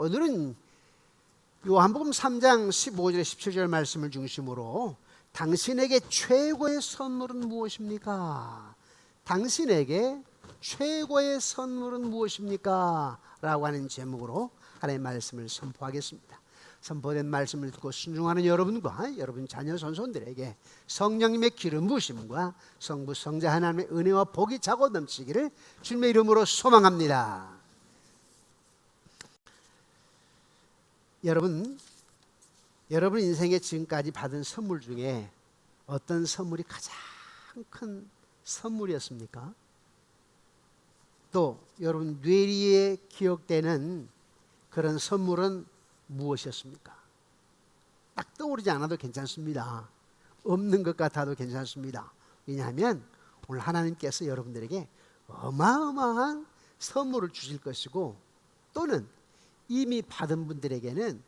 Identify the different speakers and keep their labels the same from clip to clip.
Speaker 1: 오늘은 요한복음 3장 15절 17절 말씀을 중심으로 당신에게 최고의 선물은 무엇입니까? 당신에게 최고의 선물은 무엇입니까? 라고 하는 제목으로 하나님의 말씀을 선포하겠습니다. 선포된 말씀을 듣고 순종하는 여러분과 여러분 자녀 선손들에게 성령님의 기름 부으심과 성부 성자 하나님의 은혜와 복이 차고 넘치기를 주님의 이름으로 소망합니다. 여러분 여러분 인생에 지금까지 받은 선물 중에 어떤 선물이 가장 큰 선물이었습니까? 또 여러분 뇌리에 기억되는 그런 선물은 무엇이었습니까? 딱 떠오르지 않아도 괜찮습니다. 없는 것 같아도 괜찮습니다. 왜냐하면 오늘 하나님께서 여러분들에게 어마어마한 선물을 주실 것이고 또는 이미 받은 분들에게는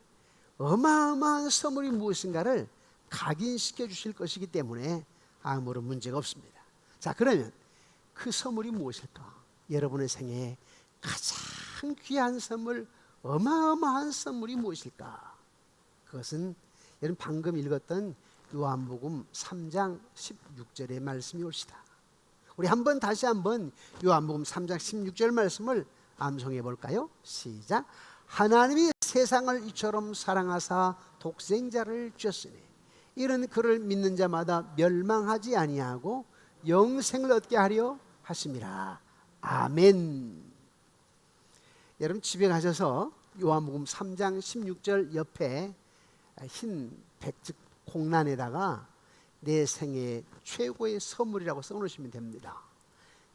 Speaker 1: 어마어마한 선물이 무엇인가를 각인시켜 주실 것이기 때문에 아무런 문제가 없습니다. 자, 그러면 그 선물이 무엇일까? 여러분의 생애에 가장 귀한 선물, 어마어마한 선물이 무엇일까? 그것은 여러분 방금 읽었던 요한복음 3장 16절의 말씀이 옳시다. 우리 한번 다시 한번 요한복음 3장 16절 말씀을 암송해 볼까요? 시작. 하나님이 세상을 이처럼 사랑하사 독생자를 주셨으니 이는 그를 믿는 자마다 멸망하지 아니하고 영생을 얻게 하려 하심이라. 아멘. 여러분 집에 가셔서 요한복음 3장 16절 옆에 흰 백즉 공란에다가 내 생애 최고의 선물이라고 써 놓으시면 됩니다.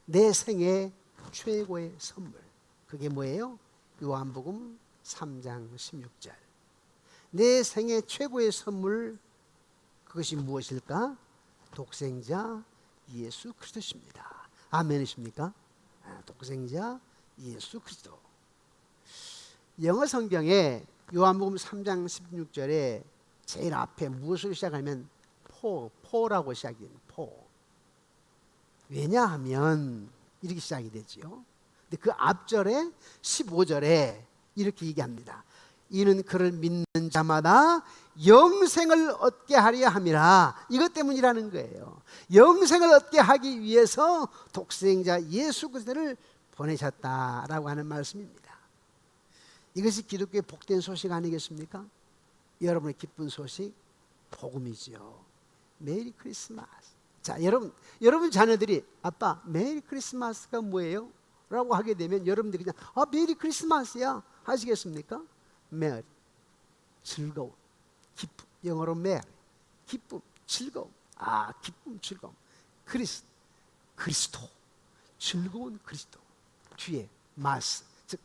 Speaker 1: 내 생애 최고의 선물. 그게 뭐예요? 요한복음 3장 16절. 내 생애 최고의 선물 그것이 무엇일까? 독생자 예수 그리스도십니다. 아멘이십니까? 아, 독생자 예수 그리스도. 영어 성경에 요한복음 3장 16절에 제일 앞에 무엇으로 시작하면 포, 포라고 시작해요. 포. 왜냐하면 이렇게 시작이 되지요. 근데 그 앞절에 15절에 이렇게 얘기합니다. 이는 그를 믿는 자마다 영생을 얻게 하려 함이라. 이것 때문이라는 거예요. 영생을 얻게 하기 위해서 독생자 예수 그리스도를 보내셨다라고 하는 말씀입니다. 이것이 기독교의 복된 소식 아니겠습니까? 여러분의 기쁜 소식 복음이지요. 메리 크리스마스. 자, 여러분, 여러분 자녀들이 아빠 메리 크리스마스가 뭐예요? 라고 하게 되면 여러분들이 그냥 아 메리 크리스마스야 하시겠습니까? 메리 즐거움, 기쁨. 영어로 메리 기쁨, 즐거움. 아 기쁨, 즐거움. 그리스 그리스도. 즐거운 그리스도. 뒤에 마스. 즉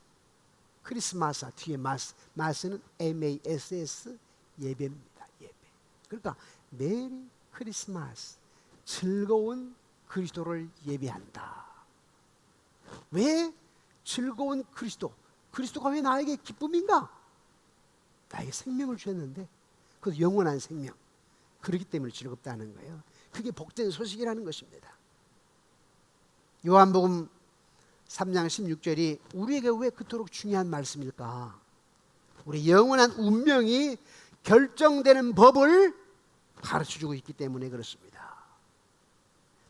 Speaker 1: 크리스마스 뒤에 마스. 마스는 M A S S 예배입니다. 예배. 그러니까 메리 크리스마스. 즐거운 그리스도를 예배한다. 왜? 즐거운 그리스도? 그리스도가 왜 나에게 기쁨인가? 나에게 생명을 주셨는데 그 영원한 생명. 그렇기 때문에 즐겁다는 거예요. 그게 복된 소식이라는 것입니다. 요한복음 3장 16절이 우리에게 왜 그토록 중요한 말씀일까? 우리 영원한 운명이 결정되는 법을 가르쳐 주고 있기 때문에 그렇습니다.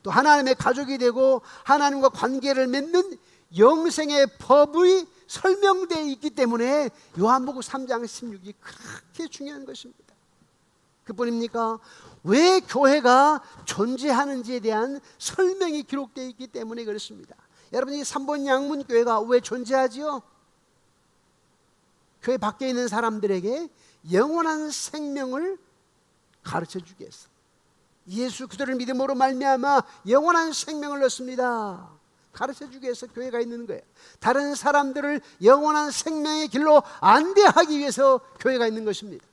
Speaker 1: 또 하나님의 가족이 되고 하나님과 관계를 맺는 영생의 법이 설명되어 있기 때문에 요한복음 3장 16이 그렇게 중요한 것입니다. 그뿐입니까? 왜 교회가 존재하는지에 대한 설명이 기록되어 있기 때문에 그렇습니다. 여러분 이 3번 양문 교회가 왜 존재하지요? 교회 밖에 있는 사람들에게 영원한 생명을 가르쳐 위해서 예수 그들을 믿음으로 말미암아 영원한 생명을 얻습니다. 가르쳐 주기 위해서 교회가 있는 거예요. 다른 사람들을 영원한 생명의 길로 안대하기 위해서 교회가 있는 것입니다.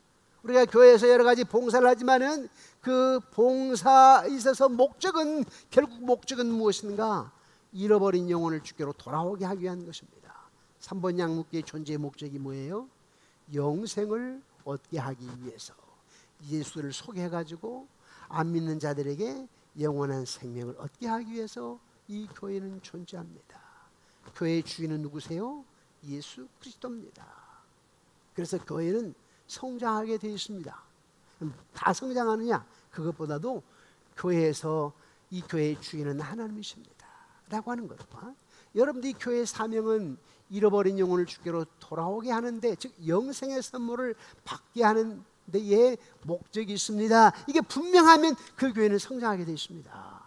Speaker 1: 우리가 교회에서 여러 가지 봉사를 하지만은 그 봉사에 있어서 목적은 결국 목적은 무엇인가? 잃어버린 영혼을 주께로 돌아오게 하기 위한 것입니다. 3번 양육계의 존재의 목적이 뭐예요? 영생을 얻게 하기 위해서 예수를 소개해 가지고 안 믿는 자들에게 영원한 생명을 얻게 하기 위해서 이 교회는 존재합니다. 교회의 주인은 누구세요? 예수 그리스도입니다. 그래서 교회는 성장하게 되어 있습니다. 다 성장하느냐? 그것보다도 교회에서 이 교회의 주인은 하나님이십니다. 라고 하는 거죠. 여러분들 이 교회의 사명은 잃어버린 영혼을 주께로 돌아오게 하는데 즉 영생의 선물을 받게 하는 데에 목적이 있습니다. 이게 분명하면 그 교회는 성장하게 되어 있습니다.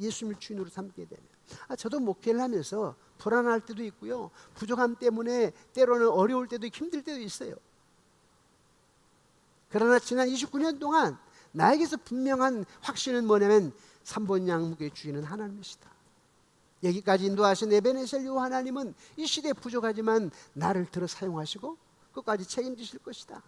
Speaker 1: 예수님을 주인으로 삼게 되면. 아, 저도 목회를 하면서 불안할 때도 있고요. 부족함 때문에 때로는 어려울 때도 힘들 때도 있어요. 그러나 지난 29년 동안 나에게서 분명한 확신은 뭐냐면 삼본 양무의 주인은 하나님이시다. 여기까지 인도하신 에베네셀 요 하나님은 이 시대에 부족하지만 나를 들어 사용하시고 끝까지 책임지실 것이다.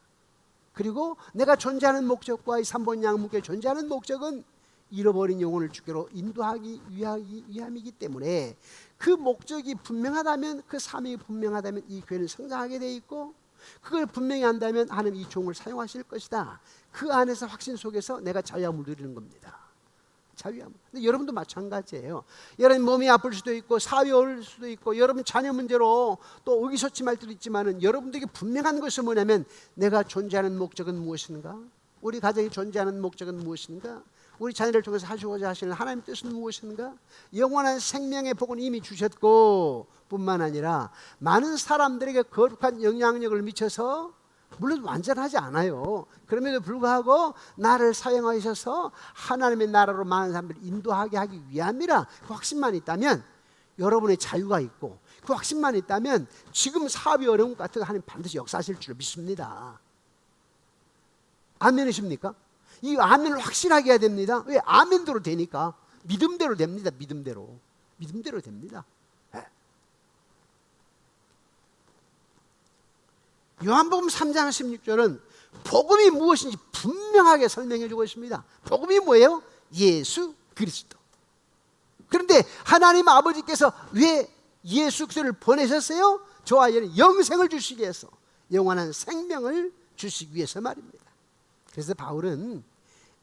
Speaker 1: 그리고 내가 존재하는 목적과 이 삼본 양무의 존재하는 목적은 잃어버린 영혼을 주께로 인도하기 위하기 위함이기 때문에 그 목적이 분명하다면 그 사명이 분명하다면 이 교회는 성장하게 돼 있고 그걸 분명히 한다면 하나님 이 종을 사용하실 것이다. 그 안에서 확신 속에서 내가 자유함을 누리는 겁니다. 자유함. 근데 여러분도 마찬가지예요. 여러분 몸이 아플 수도 있고 사회 어려울 수도 있고 여러분 자녀 문제로 또 의기소침할 때도 있지만은 여러분들에게 분명한 것은 뭐냐면 내가 존재하는 목적은 무엇인가? 우리 가정이 존재하는 목적은 무엇인가? 우리 자녀를 통해서 하시고자 하시는 하나님 뜻은 무엇인가? 영원한 생명의 복은 이미 주셨고 뿐만 아니라 많은 사람들에게 거룩한 영향력을 미쳐서 물론 완전하지 않아요. 그럼에도 불구하고 나를 사용하셔서 하나님의 나라로 많은 사람들을 인도하게 하기 위함이라 그 확신만 있다면 여러분의 자유가 있고 그 확신만 있다면 지금 사업이 어려운 것 같아도 하나님 반드시 역사하실 줄 믿습니다. 아멘이십니까? 이 아멘을 확실하게 해야 됩니다. 왜? 아멘대로 되니까. 믿음대로 됩니다. 믿음대로. 믿음대로 됩니다. 예. 요한복음 3장 16절은 복음이 무엇인지 분명하게 설명해 주고 있습니다. 복음이 뭐예요? 예수 그리스도. 그런데 하나님 아버지께서 왜 예수 그리스도를 보내셨어요? 저와 얘는 영생을 주시기 위해서 영원한 생명을 주시기 위해서 말입니다. 그래서 바울은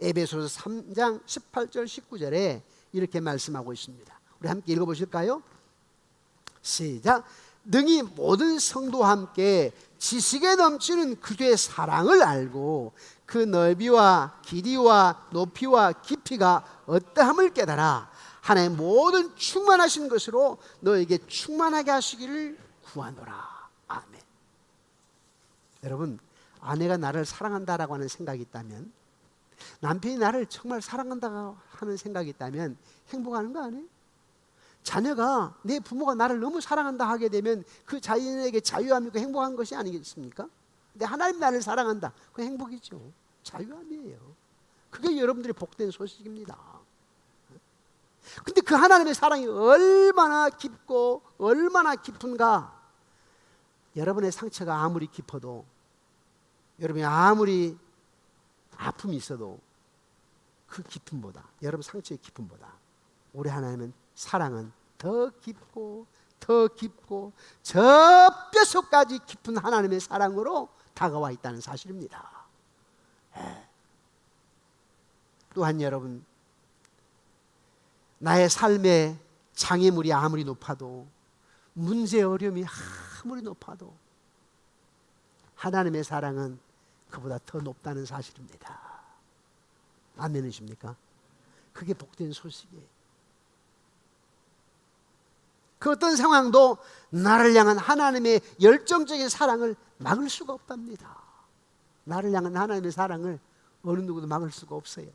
Speaker 1: 에베소서 3장 18절 19절에 이렇게 말씀하고 있습니다. 우리 함께 읽어 보실까요? 시작. 능히 모든 성도와 함께 지식에 넘치는 그의 사랑을 알고 그 넓이와 길이와 높이와 깊이가 어떠함을 깨달아 하나의 모든 충만하신 것으로 너에게 충만하게 하시기를 구하노라. 아멘. 여러분, 아내가 나를 사랑한다라고 하는 생각이 있다면 남편이 나를 정말 사랑한다고 하는 생각이 있다면 행복하는 거 아니에요? 자녀가 내 부모가 나를 너무 사랑한다 하게 되면 그 자연에게 자유함이고 행복한 것이 아니겠습니까? 근데 하나님 나를 사랑한다. 그 행복이죠. 자유함이에요. 그게 여러분들의 복된 소식입니다. 근데 그 하나님의 사랑이 얼마나 깊고 얼마나 깊은가? 여러분의 상처가 아무리 깊어도 여러분이 아무리 아픔이 있어도 그 깊음보다 여러분 상처의 깊음보다 우리 하나님은 사랑은 더 깊고 더 깊고 저 뼛속까지 깊은 하나님의 사랑으로 다가와 있다는 사실입니다. 예. 또한 여러분 나의 삶의 장애물이 아무리 높아도 문제 어려움이 아무리 높아도 하나님의 사랑은 그보다 더 높다는 사실입니다. 아멘이십니까? 그게 복된 소식이에요. 그 어떤 상황도 나를 향한 하나님의 열정적인 사랑을 막을 수가 없답니다. 나를 향한 하나님의 사랑을 어느 누구도 막을 수가 없어요.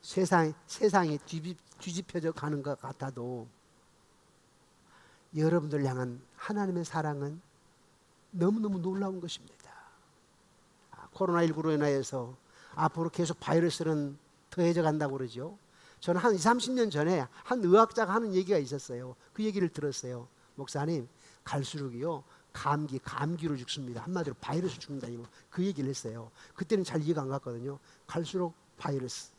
Speaker 1: 세상, 세상이 뒤집, 뒤집혀져 가는 것 같아도 여러분들 향한 하나님의 사랑은 너무너무 놀라운 것입니다. 아, 코로나19로 인하여서 앞으로 계속 바이러스는 더해져 간다고 그러죠. 저는 한 20, 30년 전에 한 의학자가 하는 얘기가 있었어요. 그 얘기를 들었어요. 목사님, 갈수록이요. 감기, 감기로 죽습니다. 한마디로 바이러스 죽는다. 그 얘기를 했어요. 그때는 잘 이해가 안 갔거든요. 갈수록 바이러스,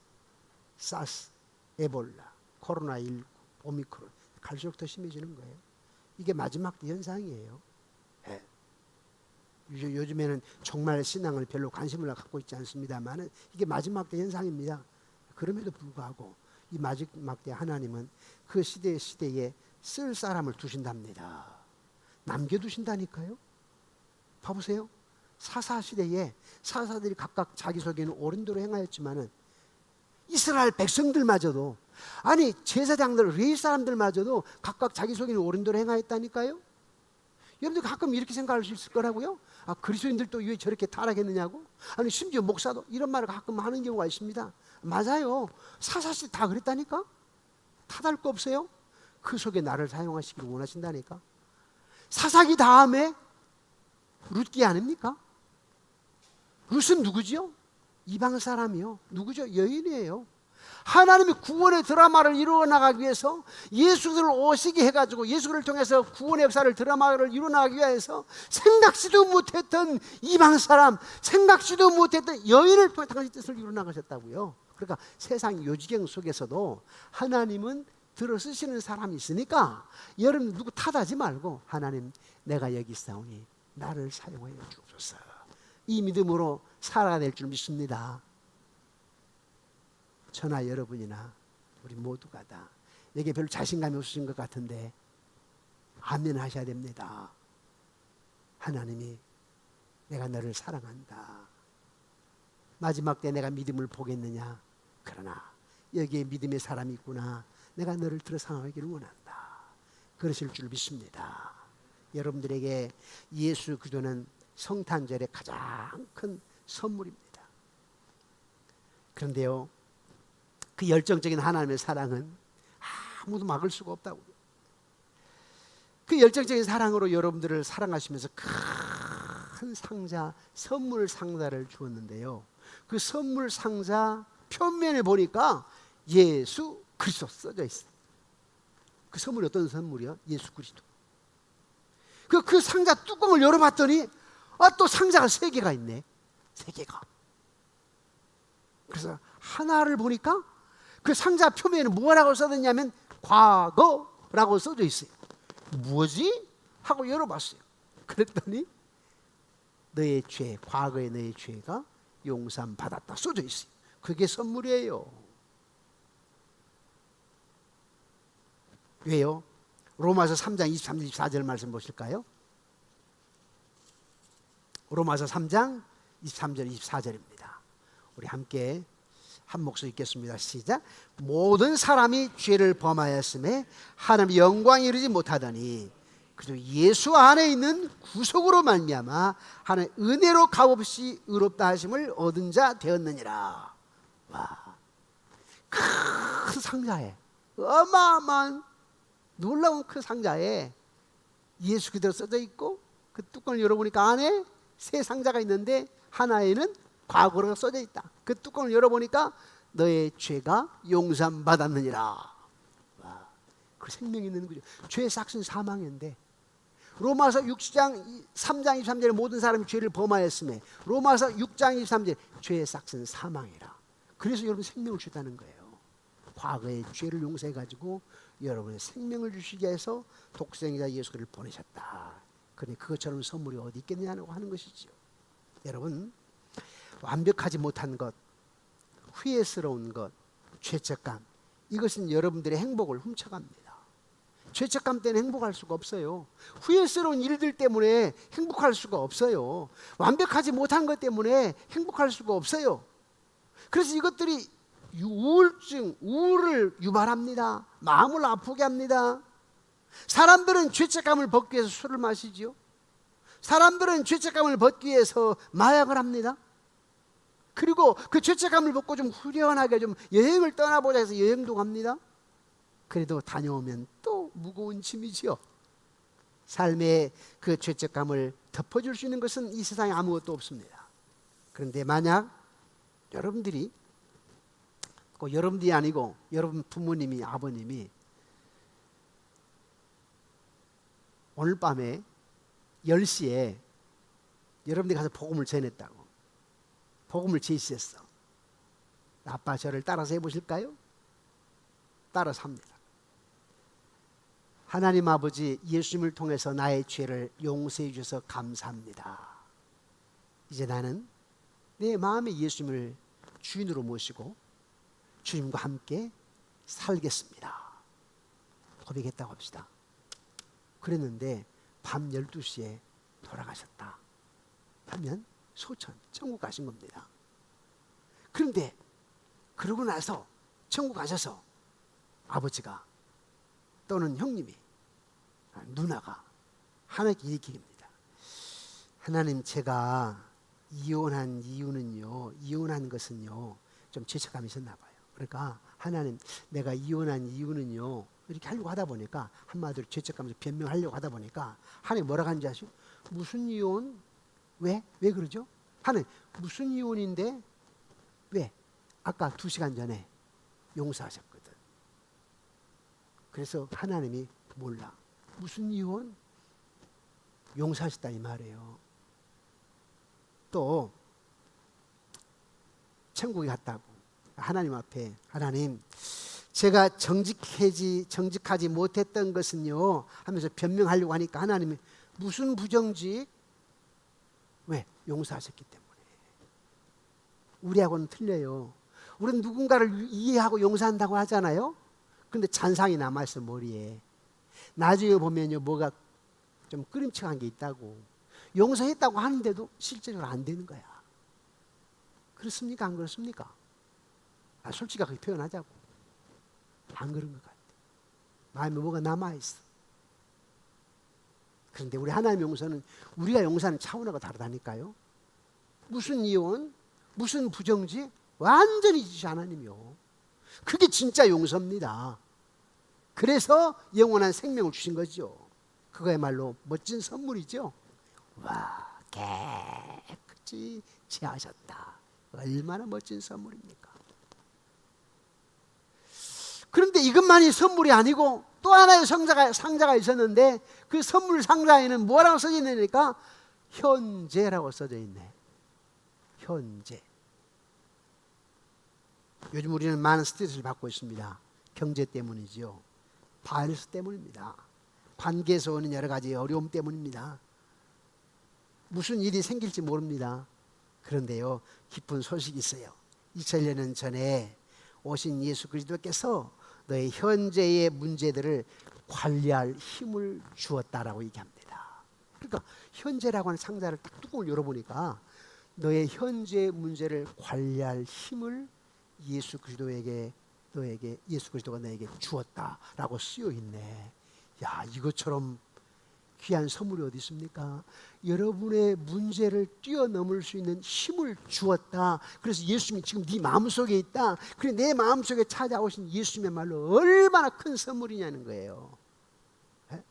Speaker 1: 사스, 에볼라, 코로나19, 오미크론 갈수록 더 심해지는 거예요. 이게 마지막 현상이에요. 네. 요즘에는 정말 신앙을 별로 관심을 갖고 있지 않습니다만 이게 마지막 때 현상입니다. 그럼에도 불구하고 이 마지막 때 하나님은 그 시대 시대에 쓸 사람을 두신답니다. 남겨두신다니까요. 봐보세요. 사사 시대에 사사들이 각각 자기 속에는 옳은 대로 행하였지만은 이스라엘 백성들마저도 아니 제사장들 레위 사람들마저도 각각 자기 속에는 옳은 대로 행하였다니까요. 여러분들 가끔 이렇게 있을 거라고요. 아 그리스도인들도 왜 저렇게 타락했느냐고? 아니 심지어 목사도 이런 말을 가끔 하는 경우가 있습니다. 맞아요. 사사시 다 그랬다니까. 타달 거 없어요. 그 속에 나를 사용하시기를 원하신다니까. 사사기 다음에 룻기 아닙니까? 룻은 누구지요? 이방 사람이요. 누구죠? 여인이에요. 하나님이 구원의 드라마를 이루어 나가기 위해서 예수를 오시게 해가지고 예수를 통해서 구원의 역사를 드라마를 이루어 나가기 위해서 생각지도 못했던 이방 사람, 생각지도 못했던 여인을 통해 당신 뜻을 이루어 나가셨다고요. 그러니까 세상 요지경 속에서도 하나님은 들어 쓰시는 사람이 있으니까 여러분 누구 탓하지 말고 하나님 내가 여기 있사오니 나를 사용하여 주옵소서. 이 믿음으로 살아야 될 줄 믿습니다. 저나 여러분이나 우리 모두가 다 여기 별로 자신감이 없으신 것 같은데 아멘 하셔야 됩니다. 하나님이 내가 너를 사랑한다. 마지막 때 내가 믿음을 보겠느냐? 그러나 여기에 믿음의 사람이 있구나. 내가 너를 들어 상하기를 원한다. 그러실 줄 믿습니다. 여러분들에게 예수 그리스도는 성탄절의 가장 큰 선물입니다. 그런데요, 그 열정적인 하나님의 사랑은 아무도 막을 수가 없다고. 그 열정적인 사랑으로 여러분들을 사랑하시면서 큰 상자, 선물 상자를 주었는데요. 그 선물 상자 표면에 보니까 예수 그리스도 써져 있어요. 그 선물이 어떤 선물이요? 예수 그리스도. 그, 그 상자 뚜껑을 열어봤더니, 아, 또 상자가 세 개가 있네. 세 개가. 그래서 하나를 보니까 그 상자 표면에 뭐라고 써졌냐면 과거라고 써져 있어요. 뭐지? 하고 열어봤어요. 그랬더니 너의 죄, 과거의 너의 죄가 용산 받았다 써져 있어요. 그게 선물이에요. 왜요? 로마서 3장 23, 24절 말씀 보실까요? 로마서 3장 23절 24절입니다. 우리 함께 한 목소리 읽겠습니다. 시작. 모든 사람이 죄를 범하였음에 하나님 영광 이르지 못하더니 그저 예수 안에 있는 구속으로 말미암아 하나님 은혜로 값없이 의롭다 하심을 얻은 자 되었느니라. 와. 큰 상자에 어마어마한 놀라운 큰 상자에 예수 그대로 써져 있고 그 뚜껑을 열어보니까 안에 새 상자가 있는데 하나에는 과거로가 써져 있다. 그 뚜껑을 열어보니까 너의 죄가 용산 받았느니라. 그 생명이 있는 거죠. 죄의 삭은 사망인데 로마서 6장 3장 23절에 모든 사람이 죄를 범하였음에 로마서 6장 23절 죄의 삭은 사망이라. 그래서 여러분 생명을 주다는 거예요. 과거의 죄를 용서해 가지고 여러분의 생명을 주시기 위해서 독생자 예수를 보내셨다. 그러니 그것처럼 선물이 어디 있겠냐고 하는 것이지요. 여러분 완벽하지 못한 것, 후회스러운 것, 죄책감 이것은 여러분들의 행복을 훔쳐갑니다. 죄책감 때문에 행복할 수가 없어요. 후회스러운 일들 때문에 행복할 수가 없어요. 완벽하지 못한 것 때문에 행복할 수가 없어요. 그래서 이것들이 우울증, 우울을 유발합니다. 마음을 아프게 합니다. 사람들은 죄책감을 벗기 위해서 술을 마시지요. 사람들은 죄책감을 벗기 위해서 마약을 합니다. 그리고 그 죄책감을 벗고 좀 후련하게 좀 여행을 떠나보자 해서 여행도 갑니다. 그래도 다녀오면 또 무거운 짐이지요. 삶의 그 죄책감을 덮어줄 수 있는 것은 이 세상에 아무것도 없습니다. 그런데 만약 여러분들이 꼭 여러분들이 아니고 여러분 부모님이 아버님이 오늘 밤에 10시에 여러분들이 가서 복음을 전했다고 복음을 제시했어 아빠 저를 따라서 해보실까요? 따라서 합니다 하나님 아버지 예수님을 통해서 나의 죄를 용서해 주셔서 감사합니다 이제 나는 내 마음에 예수님을 주인으로 모시고 주님과 함께 살겠습니다. 고백했다고 합시다. 그랬는데 밤 12시에 돌아가셨다. 하면 소천, 천국 가신 겁니다. 그런데 그러고 나서 천국 가셔서 아버지가 또는 형님이 아, 누나가 하나님께 이렇게 얘기합니다. 하나님 제가 이혼한 이유는요. 이혼한 것은요. 좀 죄책감이 있었나 봐요. 그러니까 하나님 내가 이혼한 이유는요. 이렇게 하려고 하다 보니까 한마디로 죄책감에서 변명하려고 하다 보니까 하나님 뭐라고 하는지 아시죠? 무슨 이혼? 왜? 왜 그러죠? 하나님 무슨 이혼인데 왜? 아까 두 시간 전에 용서하셨거든. 그래서 하나님이 몰라. 무슨 이혼? 용서하셨다 이 말이에요. 또 천국에 갔다고 하나님 앞에 하나님 제가 정직하지 정직하지 못했던 것은요 하면서 변명하려고 하니까 하나님이 무슨 부정직 왜 용서하셨기 때문에 우리하고는 틀려요. 우리는 누군가를 이해하고 용서한다고 하잖아요. 근데 잔상이 남아있어 머리에. 나중에 보면요 뭐가 좀 끄림칙한 게 있다고. 용서했다고 하는데도 실제로 안 되는 거야. 그렇습니까? 안 그렇습니까? 아, 솔직하게 표현하자고. 안 그런 것 같아. 마음에 뭐가 남아있어. 그런데 우리 하나님 용서는 우리가 용서하는 차원하고 다르다니까요. 무슨 이혼, 무슨 부정지, 완전히 이지 하나님이요. 그게 진짜 용서입니다. 그래서 영원한 생명을 주신 거죠. 그거야말로 멋진 선물이죠. 와, 깨끗이 제하셨다. 얼마나 멋진 선물입니까? 그런데 이것만이 선물이 아니고 또 하나의 상자가, 상자가 있었는데 그 선물 상자에는 뭐라고 써져 있느니까 현재라고 써져 있네. 현재. 요즘 우리는 많은 스트레스를 받고 있습니다. 경제 때문이지요. 바이러스 때문입니다. 관계에서 오는 여러 가지 어려움 때문입니다. 무슨 일이 생길지 모릅니다. 그런데요, 기쁜 소식이 있어요. 2000년 전에 오신 예수 그리스도께서 너의 현재의 문제들을 관리할 힘을 주었다라고 얘기합니다. 그러니까 현재라고 하는 상자를 딱 뚜껑을 열어보니까 너의 현재 문제를 관리할 힘을 예수 그리스도에게 너에게 예수 그리스도가 너에게 주었다라고 쓰여 있네. 야 이것처럼 귀한 선물이 어디 있습니까? 여러분의 문제를 뛰어넘을 수 있는 힘을 주었다. 그래서 예수님이 지금 네 마음속에 있다. 그래 내 마음속에 찾아오신 예수님의 말로 얼마나 큰 선물이냐는 거예요. 예?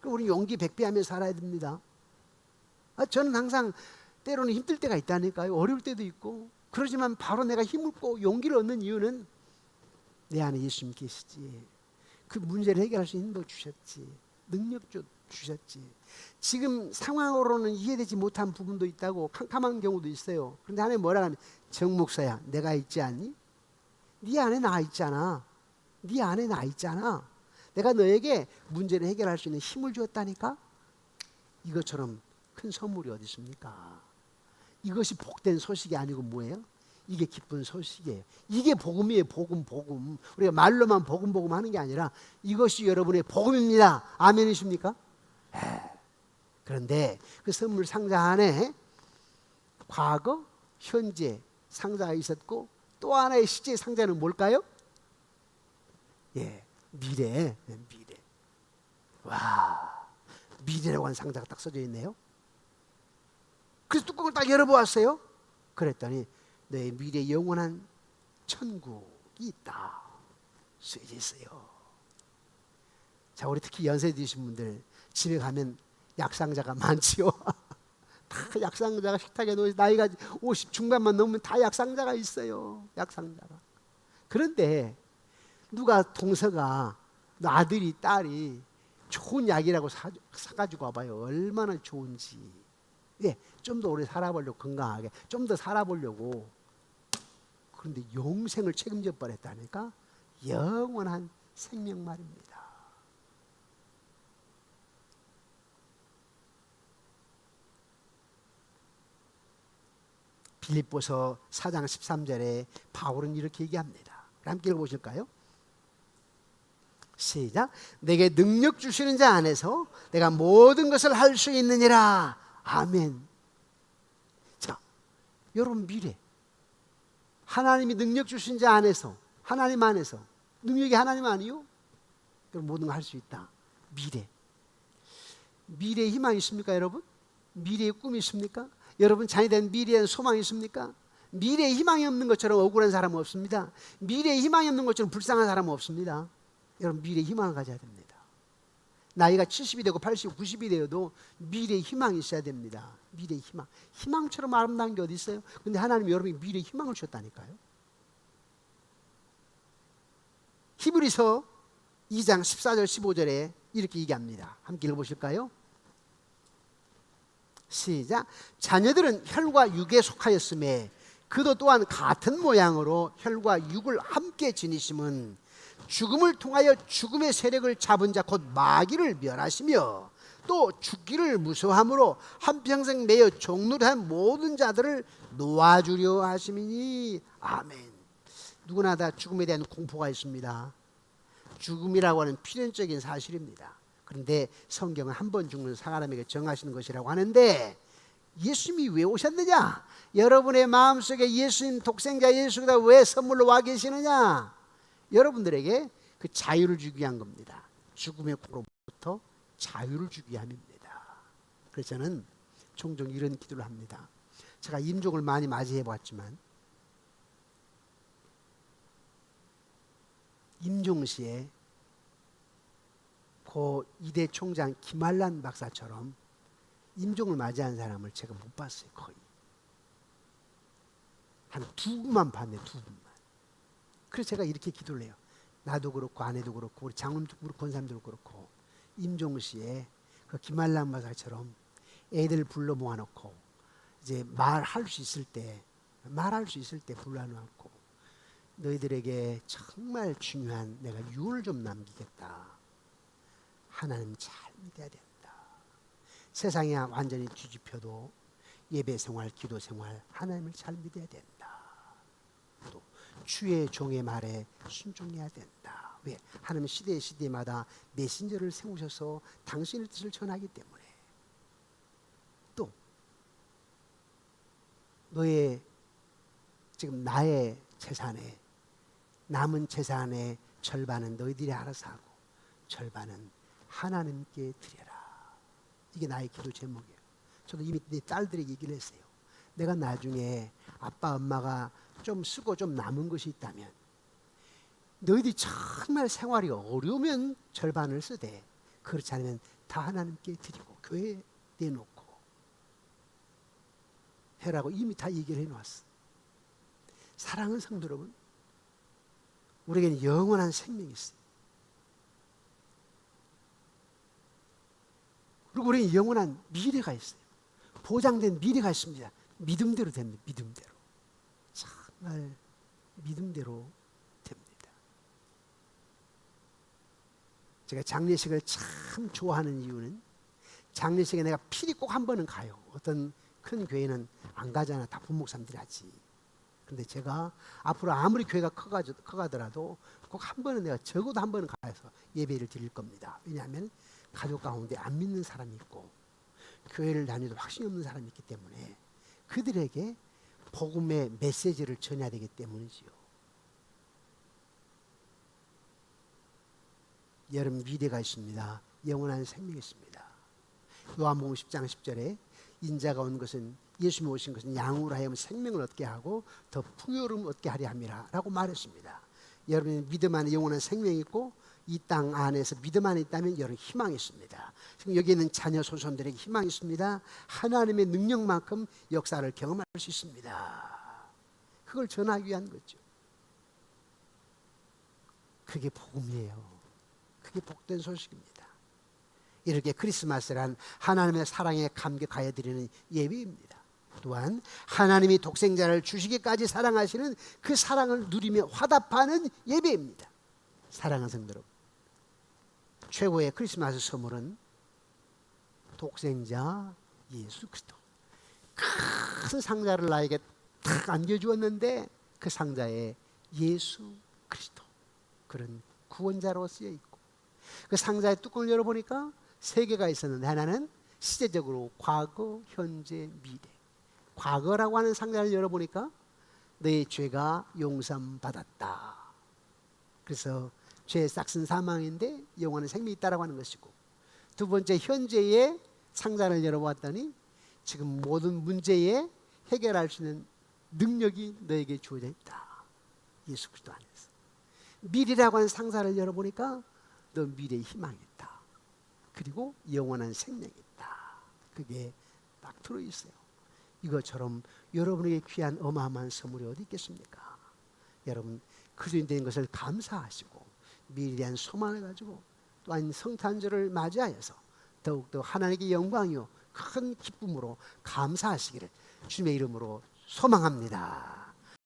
Speaker 1: 그럼 우리 용기 백배하며 살아야 됩니다. 아, 저는 항상 때로는 힘들 때가 있다니까요. 어려울 때도 있고. 그러지만 바로 내가 힘을 고 용기를 얻는 이유는 내 안에 예수님 계시지. 그 문제를 해결할 수 있는 힘도 주셨지. 능력 주, 주셨지. 지금 상황으로는 이해되지 못한 부분도 있다고 캄캄한 경우도 있어요. 그런데 하나님 뭐라 하면 정 목사야 내가 있지 않니? 네 안에 나 있잖아. 네 안에 나 있잖아. 내가 너에게 문제를 해결할 수 있는 힘을 주었다니까? 이것처럼 큰 선물이 어디 있습니까? 이것이 복된 소식이 아니고 뭐예요? 이게 기쁜 소식이에요. 이게 복음이에요. 복음, 복음. 우리가 말로만 복음, 복음 하는 게 아니라 이것이 여러분의 복음입니다. 아멘이십니까? 에. 그런데 그 선물 상자 안에 과거, 현재 상자가 있었고 또 하나의 시제 상자는 뭘까요? 예, 미래, 네, 미래. 와, 미래라고 하는 상자가 딱 써져 있네요. 그래서 뚜껑을 딱 열어보았어요. 그랬더니 내 미래 영원한 천국이 있다. 쓰여져 있어요. 자, 우리 특히 연세 드신 분들 집에 가면 약상자가 많지요. 다 약상자가 식탁에 놓여 나이가 50 중반만 넘으면 다 약상자가 있어요. 약상자가. 그런데 누가 동서가 너 아들이 딸이 좋은 약이라고 사, 사가지고 와봐요. 얼마나 좋은지. 예, 좀 더 오래 살아보려고 건강하게 좀 더 살아보려고 그런데 영생을 책임져 버렸다니까 영원한 생명 말입니다. 빌립보서 4장 13절에 바울은 이렇게 얘기합니다. 함께 읽어보실까요? 시작. 내게 능력 주시는 자 안에서 내가 모든 것을 할 수 있느니라. 아멘. 자, 여러분 미래. 하나님이 능력 주신 자 안에서 하나님 안에서 능력이 하나님 아니요? 여러분 모든 걸 할 수 있다. 미래. 미래에 희망이 있습니까, 여러분? 미래에 꿈이 있습니까? 여러분 자녀 된 미래에 소망이 있습니까? 미래에 희망이 없는 것처럼 억울한 사람은 없습니다. 미래에 희망이 없는 것처럼 불쌍한 사람은 없습니다. 여러분 미래에 희망을 가져야 됩니다. 나이가 70이 되고 80, 90이 되어도 미래에 희망이 있어야 됩니다. 미래의 희망. 희망처럼 아름다운 게 어디 있어요? 근데 하나님이 여러분이 미래에 희망을 주셨다니까요. 히브리서 2장 14절 15절에 이렇게 얘기합니다. 함께 읽어보실까요? 시작. 자녀들은 혈과 육에 속하였음에 그도 또한 같은 모양으로 혈과 육을 함께 지니심은 죽음을 통하여 죽음의 세력을 잡은 자 곧 마귀를 멸하시며 또 죽기를 무서함으로 한평생 매여 종노릇한 모든 자들을 놓아주려 하심이니 아멘. 누구나 다 죽음에 대한 공포가 있습니다. 죽음이라고 하는 필연적인 사실입니다. 그런데 성경은 한 번 죽는 사람에게 정하시는 것이라고 하는데 예수님이 왜 오셨느냐? 여러분의 마음속에 예수님 독생자 예수가 왜 선물로 와 계시느냐? 여러분들에게 그 자유를 주기 위한 겁니다. 죽음의 고로부터 자유를 주기 위함입니다. 그래서 저는 종종 이런 기도를 합니다. 제가 임종을 많이 맞이해 봤지만 임종 시에 고 이대 총장 김한란 박사처럼 임종을 맞이한 사람을 제가 못 봤어요 거의. 한 두 분만 봤네 두 분만. 그래서 제가 이렇게 기도를 해요. 나도 그렇고 아내도 그렇고 우리 장로님도 그렇고 권사님도 그렇고 임종시에 그 김한란 박사처럼 애들 불러 모아놓고 이제 말할 수 있을 때 말할 수 있을 때 불러 놓고 너희들에게 정말 중요한 내가 유를 좀 남기겠다. 하나님 잘 믿어야 된다. 세상이 완전히 뒤집혀도 예배 생활, 기도 생활 하나님을 잘 믿어야 된다. 또 주의 종의 말에 순종해야 된다. 왜? 하나님 시대 시대마다 메신저를 세우셔서 당신의 뜻을 전하기 때문에 또 너의 지금 나의 재산에 남은 재산의 절반은 너희들이 알아서 하고 절반은 하나님께 드려라. 이게 나의 기도 제목이에요. 저도 이미 내 딸들에게 얘기를 했어요. 내가 나중에 아빠 엄마가 좀 쓰고 좀 남은 것이 있다면 너희들이 정말 생활이 어려우면 절반을 쓰되 그렇지 않으면 다 하나님께 드리고 교회에 내놓고 해라고 이미 다 얘기를 해놓았어. 사랑하는 성도 여러분, 우리에게는 영원한 생명이 있어요. 그리고 우리는 영원한 미래가 있어요. 보장된 미래가 있습니다. 믿음대로 됩니다. 믿음대로. 정말 믿음대로 됩니다. 제가 장례식을 참 좋아하는 이유는 장례식에 내가 필히 꼭 한 번은 가요. 어떤 큰 교회는 안 가잖아. 다 부목사님들이 하지. 근데 제가 앞으로 아무리 교회가 커가, 커가더라도 꼭 한 번은 내가 적어도 한 번은 가서 예배를 드릴 겁니다. 왜냐하면 가족 가운데 안 믿는 사람이 있고 교회를 다니도 확신이 없는 사람이 있기 때문에 그들에게 복음의 메시지를 전해야 되기 때문이지요. 여러분 미래가 있습니다. 영원한 생명이 있습니다. 요한복음 10장 10절에 인자가 온 것은 예수님 오신 것은 양으로 하여금 생명을 얻게 하고 더 풍요로움 얻게 하려 함이라라고 말했습니다. 여러분 믿음 안에 영원한 생명이 있고 이 땅 안에서 믿음 안에 있다면 여러분 희망이 있습니다. 지금 여기 있는 자녀 소손들에게 희망이 있습니다. 하나님의 능력만큼 역사를 경험할 수 있습니다. 그걸 전하기 위한 거죠. 그게 복음이에요. 그게 복된 소식입니다. 이렇게 크리스마스란 하나님의 사랑에 감격하여 드리는 예배입니다. 또한 하나님이 독생자를 주시기까지 사랑하시는 그 사랑을 누리며 화답하는 예배입니다. 사랑하는 성도 여러분, 최고의 크리스마스 선물은 독생자 예수 그리스도. 큰 상자를 나에게 탁 안겨주었는데 그 상자에 예수 그리스도 그런 구원자로 쓰여 있고 그 상자의 뚜껑을 열어보니까 세 개가 있었는데 하나는 시대적으로 과거, 현재, 미래. 과거라고 하는 상자를 열어보니까 너의 죄가 용서함 받았다. 그래서 죄의 싹슨 사망인데 영원한 생명이 있다라고 하는 것이고 두 번째 현재의 상자를 열어보았더니 지금 모든 문제에 해결할 수 있는 능력이 너에게 주어져 있다. 예수 그리스도 안에서. 미래라고 하는 상자를 열어보니까 너 미래의 희망이 있다. 그리고 영원한 생명이 있다. 그게 딱 들어있어요. 이것처럼 여러분에게 귀한 어마어마한 선물이 어디 있겠습니까? 여러분 그리스도인 된 것을 감사하시고 미래에 대한 소망을 가지고 또한 성탄절을 맞이하여서 더욱더 하나님께 영광이요 큰 기쁨으로 감사하시기를 주님의 이름으로 소망합니다.